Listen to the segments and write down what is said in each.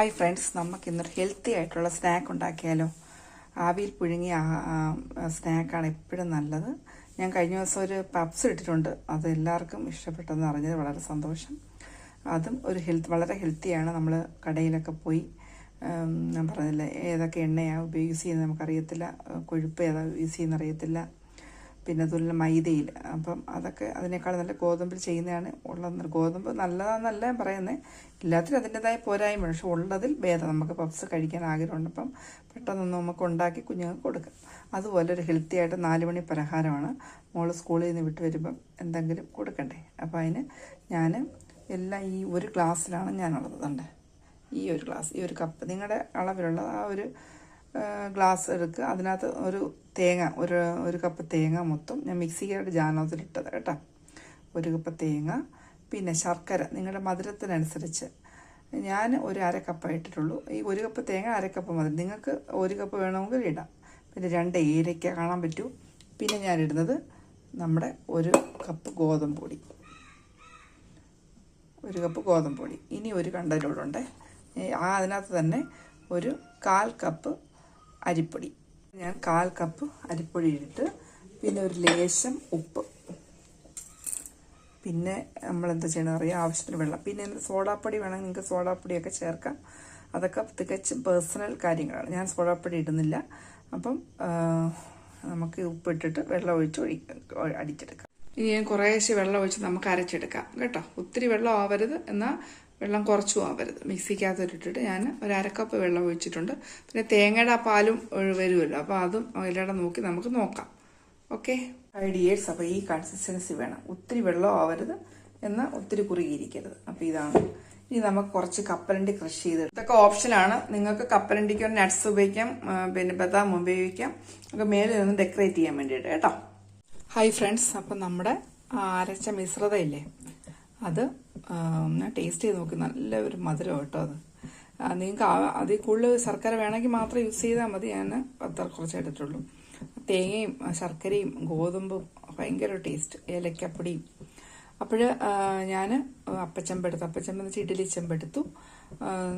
Hi friends നമുക്ക് ഇന്നൊരു healthy ആയിട്ടുള്ള സ്നാക്ക് ഉണ്ടാക്കിയാലോ? ആവിയിൽ പുഴുങ്ങിയ സ്നാക്കാണ് എപ്പോഴും നല്ലത്. ഞാൻ കഴിഞ്ഞ ദിവസം ഒരു പപ്സ് ഇട്ടിട്ടുണ്ട്. അത് എല്ലാവർക്കും ഇഷ്ടപ്പെട്ടെന്ന് അറിഞ്ഞത് വളരെ സന്തോഷം. അതും ഒരു ഹെൽത്ത് വളരെ ഹെൽത്തിയാണ് നമ്മൾ കടയിലൊക്കെ പോയി ഞാൻ പറഞ്ഞില്ല ഏതൊക്കെ എണ്ണയാണ് യൂസ് ചെയ്യുന്നത് നമുക്കറിയത്തില്ല കൊഴുപ്പ് ഏതാ യൂസ് ചെയ്യുന്ന അറിയത്തില്ല. പിന്നെ അതുപോലെ മൈദയിൽ. അപ്പം അതൊക്കെ അതിനേക്കാൾ നല്ല ഗോതമ്പിൽ ചെയ്യുന്നതാണ് ഉള്ളത് ഗോതമ്പ് നല്ലതാണെന്നല്ല ഞാൻ പറയുന്നത് എല്ലാത്തിനും അതിന്റെതായ പോരായ്മ പക്ഷെ ഉള്ളതിൽ ഭേദം. നമുക്ക് പപ്സ് കഴിക്കാൻ ആഗ്രഹമുണ്ട്. അപ്പം പെട്ടെന്നൊന്ന് നമുക്ക് ഉണ്ടാക്കി കുഞ്ഞുങ്ങൾക്ക് കൊടുക്കാം. അതുപോലെ ഒരു ഹെൽത്തി ആയിട്ട് നാല് മണി പലഹാരമാണ് മോൾ സ്കൂളിൽ നിന്ന് വിട്ട് വരുമ്പം എന്തെങ്കിലും കൊടുക്കണ്ടേ? അപ്പം അതിന് ഞാൻ എല്ലാം ഈ ഒരു ഗ്ലാസ്സിലാണ് ഞാനുള്ളത്. കണ്ടേ? ഈ ഒരു ഗ്ലാസ് ഈ ഒരു കപ്പ്. നിങ്ങളുടെ അളവിലുള്ള ആ ഒരു ഗ്ലാസ് എടുക്കുക. അതിനകത്ത് ഒരു തേങ്ങ ഒരു ഒരു കപ്പ് തേങ്ങ മൊത്തം ഞാൻ മിക്സിക്കായിട്ട് ജാനകത്തിലിട്ടത് കേട്ടോ. ഒരു കപ്പ് തേങ്ങ പിന്നെ ശർക്കര. നിങ്ങളുടെ മധുരത്തിനനുസരിച്ച്. ഞാൻ ഒരു അര കപ്പ് ഇട്ടിട്ടുള്ളൂ ഈ ഒരു കപ്പ് തേങ്ങ അര കപ്പ് മതി നിങ്ങൾക്ക് ഒരു കപ്പ് വേണമെങ്കിൽ ഇടാം. പിന്നെ രണ്ട് ഏലയ്ക്ക കാണാൻ പറ്റൂ. പിന്നെ ഞാൻ ഇടുന്നത് നമ്മുടെ ഒരു കപ്പ് ഗോതമ്പ് പൊടി. ഒരു കപ്പ് ഗോതമ്പ് പൊടി. ഇനി ഒരു കണ്ടലോടുണ്ട് ആ അതിനകത്ത് തന്നെ ഒരു കാൽ കപ്പ് അരിപ്പൊടി. ഞാൻ കാൽ കപ്പ് അരിപ്പൊടി ഇട്ടിട്ട് പിന്നെ ഒരു ലേശം ഉപ്പ്. പിന്നെ നമ്മൾ എന്താ ചെയ്യണം അറിയാം? ആവശ്യത്തിന് വെള്ളം. പിന്നെ സോഡാപ്പൊടി വേണമെങ്കിൽ നിങ്ങൾക്ക് സോഡാപ്പൊടിയൊക്കെ ചേർക്കാം. അതൊക്കെ തികച്ചും പേഴ്സണൽ കാര്യങ്ങളാണ്. ഞാൻ സോഡാപ്പൊടി ഇടുന്നില്ല. അപ്പം നമുക്ക് ഉപ്പിട്ടിട്ട് വെള്ളം ഒഴിച്ച് ഒഴി അടിച്ചെടുക്കാം. ഇനി ഞാൻ കുറേശ്ശെ വെള്ളം ഒഴിച്ച് നമുക്ക് അരച്ചെടുക്കാം. കേട്ടോ? ഒത്തിരി വെള്ളം ആവരുത്. എന്നാൽ വെള്ളം കുറച്ചും ആവരുത് മിക്സിക്കകത്തോട്ടിട്ട് ഞാൻ ഒരു അരക്കപ്പ് വെള്ളം ഒഴിച്ചിട്ടുണ്ട്. പിന്നെ തേങ്ങയുടെ ആ പാലും വരുമല്ലോ. അപ്പോൾ അതും അതിലൂടെ നോക്കി നമുക്ക് നോക്കാം. ഓക്കെ ഐഡിയേഴ്സ് അപ്പോൾ ഈ കൺസിസ്റ്റൻസി വേണം. ഒത്തിരി വെള്ളം ആവരുത് എന്നാൽ ഒത്തിരി കുറുകിയിരിക്കരുത്. അപ്പോൾ ഇതാണ്. ഇനി നമുക്ക് കുറച്ച് കപ്പലണ്ടി ക്രഷ് ചെയ്ത് ഇതൊക്കെ ഓപ്ഷനാണ് നിങ്ങൾക്ക് കപ്പലണ്ടിക്ക് ഒരു നട്ട്സ് ഉപയോഗിക്കാം. പിന്നെ ബദാം ഉപയോഗിക്കാം. ഒക്കെ മേലിൽ നിന്ന് ഡെക്കറേറ്റ് ചെയ്യാൻ വേണ്ടിയിട്ട്. കേട്ടോ? ഹായ് ഫ്രണ്ട്സ് അപ്പം നമ്മുടെ അരച്ച മിശ്രിതയില്ലേ? അത് ടേസ്റ്റ് ചെയ്ത് നോക്കി. നല്ല ഒരു മധുരം കേട്ടോ അത്. നിങ്ങൾക്ക് അതിൽ കൂടുതൽ ശർക്കര വേണമെങ്കിൽ മാത്രം യൂസ് ചെയ്താൽ മതി. ഞാൻ അത്ര കുറച്ച് എടുത്തുള്ളൂ തേങ്ങയും ശർക്കരയും ഗോതമ്പും ഭയങ്കര ടേസ്റ്റ് ഏലക്കപ്പൊടിയും. അപ്പോൾ ഞാൻ അപ്പച്ചമ്പെടുത്തു. അപ്പച്ചമ്പെന്ന് വെച്ചാൽ ഇഡ്ഡലി ചെമ്പെടുത്തു.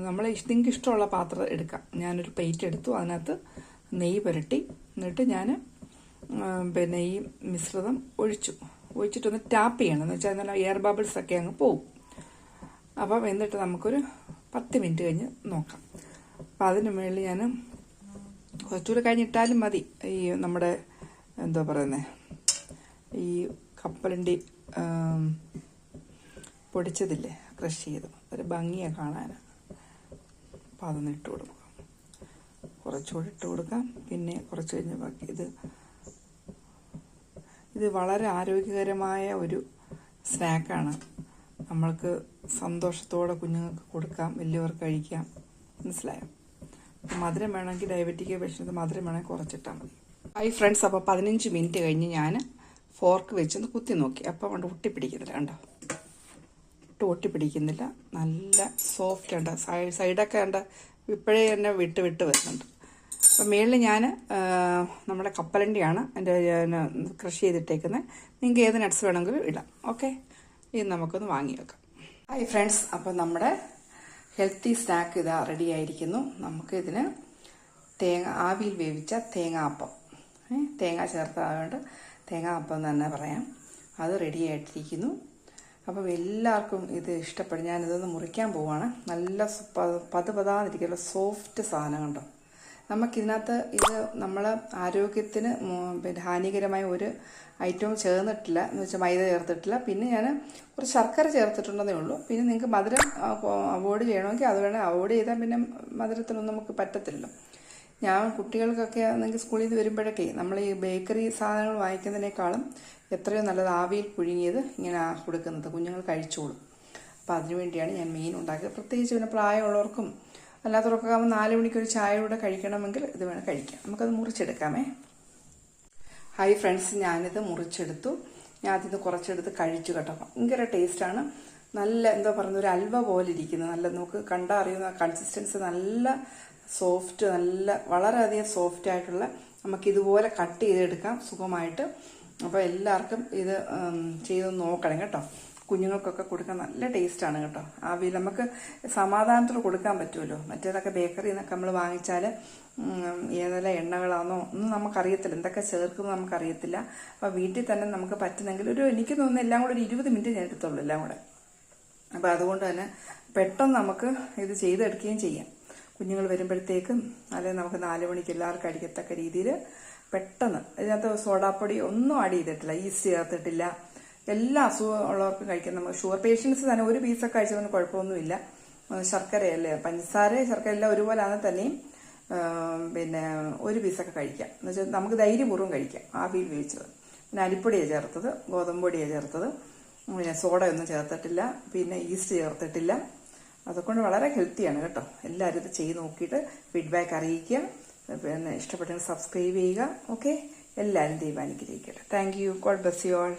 നമ്മൾ നിങ്ങൾക്ക് ഇഷ്ടമുള്ള പാത്രം എടുക്കാം. ഞാനൊരു പ്ലേറ്റ് എടുത്തു. അതിനകത്ത് നെയ്യ് പുരട്ടി. എന്നിട്ട് ഞാൻ പിന്നെ ഈ മിശ്രിതം ഒഴിച്ചു. ഒഴിച്ചിട്ടൊന്ന് ടാപ്പ് ചെയ്യണം. എന്ന് വെച്ചാൽ നല്ല എയർ ബബിൾസ് ഒക്കെ അങ്ങ് പോവും. അപ്പം എന്നിട്ട് നമുക്കൊരു പത്ത് മിനിറ്റ് കഴിഞ്ഞ് നോക്കാം. അപ്പം അതിന് മുകളിൽ ഞാൻ കുറച്ചുകൂടെ കഴിഞ്ഞിട്ടാലും മതി. ഈ നമ്മുടെ എന്താ പറയുന്നത് ഈ കപ്പലണ്ടി പൊടിച്ചതില്ലേ? ക്രഷ് ചെയ്ത്. ഒരു ഭംഗിയാണ് കാണാൻ അപ്പം അതൊന്ന് ഇട്ട് കൊടുക്കാം. കുറച്ചുകൂടി ഇട്ട് കൊടുക്കാം. പിന്നെ കുറച്ച് കഴിഞ്ഞ് ബാക്കി ഇത് ഇത് വളരെ ആരോഗ്യകരമായ ഒരു സ്നാക്കാണ്. നമ്മൾക്ക് സന്തോഷത്തോടെ കുഞ്ഞുങ്ങൾക്ക് കൊടുക്കാം വലിയവർക്ക് കഴിക്കാം. മനസ്സിലായോ? മധുരം വേണമെങ്കിൽ ഡയബറ്റിക് പേഷ്യന്റ് മധുരം വേണമെങ്കിൽ കുറച്ചിട്ടാൽ മതി. ഹായ് ഫ്രണ്ട്സ് അപ്പോൾ പതിനഞ്ച് മിനിറ്റ് കഴിഞ്ഞ് ഞാൻ ഫോർക്ക് വെച്ചൊന്ന് കുത്തി നോക്കി. അപ്പോൾ കൊണ്ട് ഒട്ടിപ്പിടിക്കുന്നില്ല കണ്ടോ? ഒട്ടും ഒട്ടിപ്പിടിക്കുന്നില്ല നല്ല സോഫ്റ്റ് ഉണ്ട് സൈഡ് സൈഡൊക്കെ ഉണ്ട് ഇപ്പോഴേ തന്നെ വിട്ട് വിട്ട് വരുന്നുണ്ട്. അപ്പം മേളിൽ ഞാൻ നമ്മുടെ കപ്പലണ്ടിയാണ് എന്റെ കൃഷി ചെയ്തിട്ടേക്കുന്നത്. നിങ്ങൾക്ക് ഏത് നട്ട്സ് വേണമെങ്കിലും ഇടാം. ഓക്കെ ഇത് നമുക്കൊന്ന് വാങ്ങി വെക്കാം. ഹായ് ഫ്രണ്ട്സ് അപ്പം നമ്മുടെ ഹെൽത്തി സ്നാക്ക് ഇതാ റെഡി ആയിരിക്കുന്നു. നമുക്ക് ഇതിന് തേങ്ങ ആവിയിൽ വേവിച്ച തേങ്ങാപ്പം. തേങ്ങ ചേർത്തതുകൊണ്ട് തേങ്ങാപ്പം എന്ന് തന്നെ പറയാം. അത് റെഡി ആയിട്ടിരിക്കുന്നു. അപ്പം എല്ലാവർക്കും ഇത് ഇഷ്ടപ്പെടും. ഞാനിതൊന്ന് മുറിക്കാൻ പോവാണ്. നല്ല പത് പതാന്നിരിക്കുന്ന സോഫ്റ്റ് സാധനം കണ്ടോ നമുക്കിതിനകത്ത് ഇത് നമ്മളെ ആരോഗ്യത്തിന് പിന്നെ ഹാനികരമായ ഒരു ഐറ്റവും ചേർന്നിട്ടില്ല എന്ന് വെച്ചാൽ മൈദ ചേർത്തിട്ടില്ല. പിന്നെ ഞാൻ കുറച്ച് ശർക്കര ചേർത്തിട്ടുണ്ടെന്നേ ഉള്ളൂ. പിന്നെ നിങ്ങൾക്ക് മധുരം അവോയ്ഡ് ചെയ്യണമെങ്കിൽ അത് വേണേൽ അവോയ്ഡ് ചെയ്താൽ പിന്നെ മധുരത്തിനൊന്നും നമുക്ക് പറ്റത്തില്ല ഞാൻ കുട്ടികൾക്കൊക്കെ നിങ്ങൾക്ക് സ്കൂളിൽ നിന്ന് വരുമ്പോഴൊക്കെ നമ്മൾ ഈ ബേക്കറി സാധനങ്ങൾ വാങ്ങിക്കുന്നതിനേക്കാളും എത്രയോ നല്ലത് ആവിയിൽ പുഴുങ്ങിയത് ഇങ്ങനെ കൊടുക്കുന്നത്. കുഞ്ഞുങ്ങൾ കഴിച്ചോളും. അപ്പോൾ അതിനുവേണ്ടിയാണ് ഞാൻ മീൻ ഉണ്ടാക്കിയത്. പ്രത്യേകിച്ച് പിന്നെ പ്രായമുള്ളവർക്കും അല്ലാത്തവർക്കൊക്കെ ആകുമ്പോൾ നാല് മണിക്കൊരു ചായ കൂടെ കഴിക്കണമെങ്കിൽ ഇത് വേണം കഴിക്കാം നമുക്കത് മുറിച്ചെടുക്കാമേ. ഹായ് ഫ്രണ്ട്സ് ഞാനിത് മുറിച്ചെടുത്തു. ഞാൻ അതിൽ നിന്ന് കുറച്ചെടുത്ത് കഴിച്ചു കേട്ടോ. ഭയങ്കര ടേസ്റ്റാണ്. നല്ല എന്താ പറയുന്നത് ഒരു അൽവ പോലെ ഇരിക്കുന്നത് നല്ല നമുക്ക് കണ്ടാൽ അറിയുന്ന കൺസിസ്റ്റൻസി നല്ല സോഫ്റ്റ് നല്ല വളരെയധികം സോഫ്റ്റ് ആയിട്ടുള്ള നമുക്ക് ഇതുപോലെ കട്ട് ചെയ്തെടുക്കാം. സുഖമായിട്ട്. അപ്പോൾ എല്ലാവർക്കും ഇത് ചെയ്തു നോക്കണം കേട്ടോ. കുഞ്ഞുങ്ങൾക്കൊക്കെ കൊടുക്കാൻ നല്ല ടേസ്റ്റാണ് കേട്ടോ. ആവിയിൽ നമുക്ക് സമാധാനത്തിൽ കൊടുക്കാൻ പറ്റുമല്ലോ. മറ്റേതൊക്കെ ബേക്കറിയിൽ നിന്നൊക്കെ നമ്മൾ വാങ്ങിച്ചാൽ ഏതെല്ലാം എണ്ണകളാണോ ഒന്നും നമുക്കറിയത്തില്ല. എന്തൊക്കെ ചേർക്കുന്നു നമുക്കറിയത്തില്ല. അപ്പോൾ വീട്ടിൽ തന്നെ നമുക്ക് പറ്റുന്നെങ്കിൽ ഒരു എനിക്ക് തോന്നുന്നു എല്ലാം കൂടെ ഒരു ഇരുപത് മിനിറ്റ് ഞാൻ എടുത്തുള്ളൂ എല്ലാം കൂടെ. അപ്പോൾ അതുകൊണ്ട് തന്നെ പെട്ടെന്ന് നമുക്ക് ഇത് ചെയ്തെടുക്കുകയും ചെയ്യാം. കുഞ്ഞുങ്ങൾ വരുമ്പോഴത്തേക്കും അല്ലെങ്കിൽ നമുക്ക് നാല് മണിക്ക് എല്ലാവർക്കും അടിക്കത്തക്ക രീതിയിൽ പെട്ടെന്ന്. ഇതിനകത്ത് സോഡാപ്പൊടി ഒന്നും ആഡ് ചെയ്തിട്ടില്ല. ഈസ്റ്റ് ചേർത്തിട്ടില്ല. എല്ലാ അസുഖം ഉള്ളവർക്കും കഴിക്കാം. നമുക്ക് ഷുഗർ പേഷ്യൻസ് തന്നെ ഒരു പീസൊക്കെ കഴിച്ചതൊന്നും കുഴപ്പമൊന്നുമില്ല. ശർക്കരയല്ലേ? പഞ്ചസാര എല്ലാം ഒരുപോലെയാണ് തന്നെയും പിന്നെ ഒരു പീസൊക്കെ കഴിക്കാം. എന്ന് വെച്ചാൽ നമുക്ക് ധൈര്യപൂർവം കഴിക്കാം. ആവിയിൽ വേവിച്ചത്. പിന്നെ അരിപ്പൊടിയാണ് ചേർത്തത്. ഗോതമ്പൊടിയാണ് ചേർത്തത്. പിന്നെ സോഡ ഒന്നും ചേർത്തിട്ടില്ല. പിന്നെ ഈസ്റ്റ് ചേർത്തിട്ടില്ല. അതുകൊണ്ട് വളരെ ഹെൽത്തിയാണ് കേട്ടോ. എല്ലാവരും ഇത് ചെയ്ത് നോക്കിയിട്ട് ഫീഡ്ബാക്ക് അറിയിക്കുക. പിന്നെ ഇഷ്ടപ്പെട്ടെങ്കിൽ സബ്സ്ക്രൈബ് ചെയ്യുക. ഓക്കെ? എല്ലാവരും ദൈവം അനുഗ്രഹിക്കട്ടെ thank you. God bless you all.